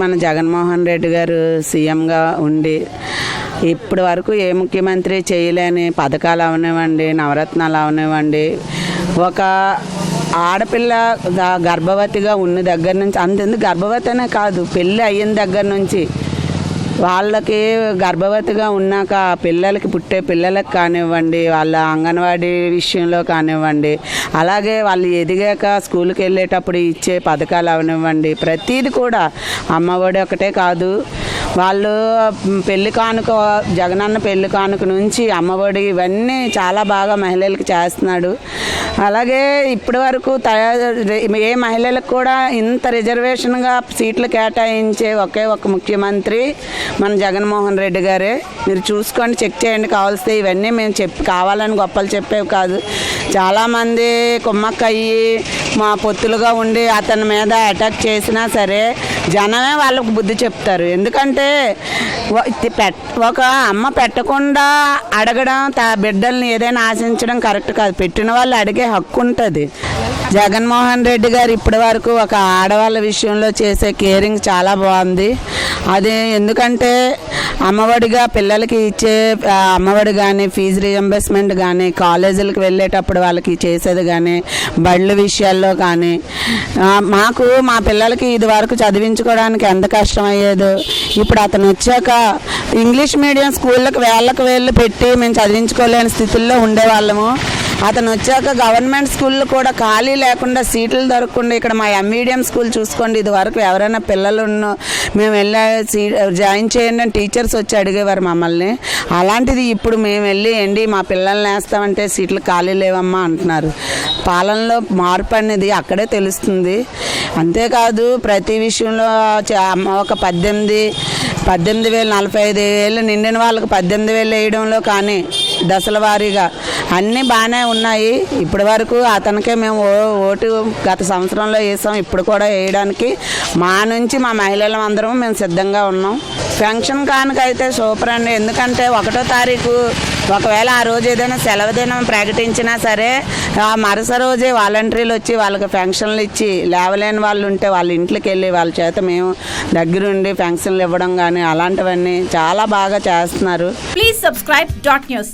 మన జగన్మోహన్ రెడ్డి గారు సీఎంగా ఉండి ఇప్పటి వరకు ఏ ముఖ్యమంత్రి చేయలేని పథకాలు అవనివ్వండి నవరత్నాలు అవనివ్వండి ఒక ఆడపిల్ల గర్భవతిగా ఉన్న దగ్గర నుంచి అంతెందుకు గర్భవతి అనే కాదు పెళ్ళి అయిన దగ్గర నుంచి వాళ్ళకి గర్భవతిగా ఉన్నాక పిల్లలకి పుట్టే పిల్లలకు కానివ్వండి వాళ్ళ అంగన్వాడీ విషయంలో కానివ్వండి అలాగే వాళ్ళు ఎదిగాక స్కూల్కి వెళ్ళేటప్పుడు ఇచ్చే పథకాలు అవనివ్వండి ప్రతీది కూడా అమ్మఒడి ఒకటే కాదు. వాళ్ళు పెళ్ళి కానుక జగనన్న పెళ్ళి కానుక నుంచి అమ్మఒడి ఇవన్నీ చాలా బాగా మహిళలకు చేస్తున్నాడు. అలాగే ఇప్పటి వరకు తయారు ఏ మహిళలకు కూడా ఇంత రిజర్వేషన్గా సీట్లు కేటాయించే ఒకే ఒక ముఖ్యమంత్రి మన జగన్మోహన్ రెడ్డి గారే. మీరు చూసుకొని చెక్ చేయండి కావాల్సి ఇవన్నీ మేము చెప్పి కావాలని గొప్పలు చెప్పేవి కాదు. చాలామంది కుమ్మక్కయ్యి మా పొత్తులుగా ఉండి అతని మీద అటాక్ చేసినా సరే జనమే వాళ్ళకు బుద్ధి చెప్తారు. ఎందుకంటే ఒక అమ్మ పెట్టకుండా అడగడం తా బిడ్డల్ని ఏదైనా ఆశించడం కరెక్ట్ కాదు. పెట్టిన వాళ్ళు అడిగే హక్కు ఉంటుంది. జగన్మోహన్ రెడ్డి గారు ఇప్పటి వరకు ఒక ఆడవాళ్ళ విషయంలో చేసే కేరింగ్ చాలా బాగుంది. అది ఎందుకంటే అమ్మఒడిగా పిల్లలకి ఇచ్చే అమ్మఒడి కానీ ఫీజు రియంబర్స్మెంట్ కానీ కాలేజీలకు వెళ్ళేటప్పుడు వాళ్ళకి చేసేది కానీ బళ్ళ విషయాల్లో కానీ మాకు మా పిల్లలకి ఇది వరకు చదివించుకోవడానికి ఎంత కష్టం అయ్యేదో ఇప్పుడు అతను వచ్చాక ఇంగ్లీష్ మీడియం స్కూళ్ళకి వేళ్ళకు వేళ్ళు పెట్టి మేము చదివించుకోలేని స్థితిలో ఉండేవాళ్ళము. అతను వచ్చాక గవర్నమెంట్ స్కూల్లో కూడా ఖాళీ లేకుండా సీట్లు దొరకకుండా ఇక్కడ మా మీడియం స్కూల్ చూసుకోండి ఇది వరకు ఎవరైనా పిల్లలు ఉన్న మేము వెళ్ళా సీ జాయిన్ చేయండి అని టీచర్స్ వచ్చి అడిగేవారు మమ్మల్ని. అలాంటిది ఇప్పుడు మేము వెళ్ళి ఏంటి మా పిల్లల్ని వేస్తామంటే సీట్లు ఖాళీ లేవమ్మా అంటున్నారు. పాలనలో మార్పు అనేది అక్కడే తెలుస్తుంది. అంతేకాదు ప్రతి విషయంలో చ- ఒక పద్దెనిమిది పద్దెనిమిది వేలు నలభై ఐదు వేలు నిండిన వాళ్ళకి పద్దెనిమిది వేలు వేయడంలో కానీ దశల వారీగా అన్నీ బాగానే ఉన్నాయి. ఇప్పటి వరకు అతనికే మేము ఓ- ఓటు గత సంవత్సరంలో వేసాం. ఇప్పుడు కూడా వేయడానికి మా నుంచి మా మహిళలం అందరం మేము సిద్ధంగా ఉన్నాం. పెన్షన్ కానుకైతే సూపర్ అండి. ఎందుకంటే ఒకటో తారీఖు ఒకవేళ ఆ రోజు ఏదైనా సెలవు దినం ప్రకటించినా సరే ఆ మరుస రోజే వాలంటీర్లు వచ్చి వాళ్ళకి పెన్షన్లు ఇచ్చి లేవలేని వాళ్ళు ఉంటే వాళ్ళ ఇంట్లోకి వెళ్ళి వాళ్ళ చేత మేము దగ్గరుండి పెన్షన్లు ఇవ్వడం కానీ అలాంటివన్నీ చాలా బాగా చేస్తున్నారు. Please subscribe dot news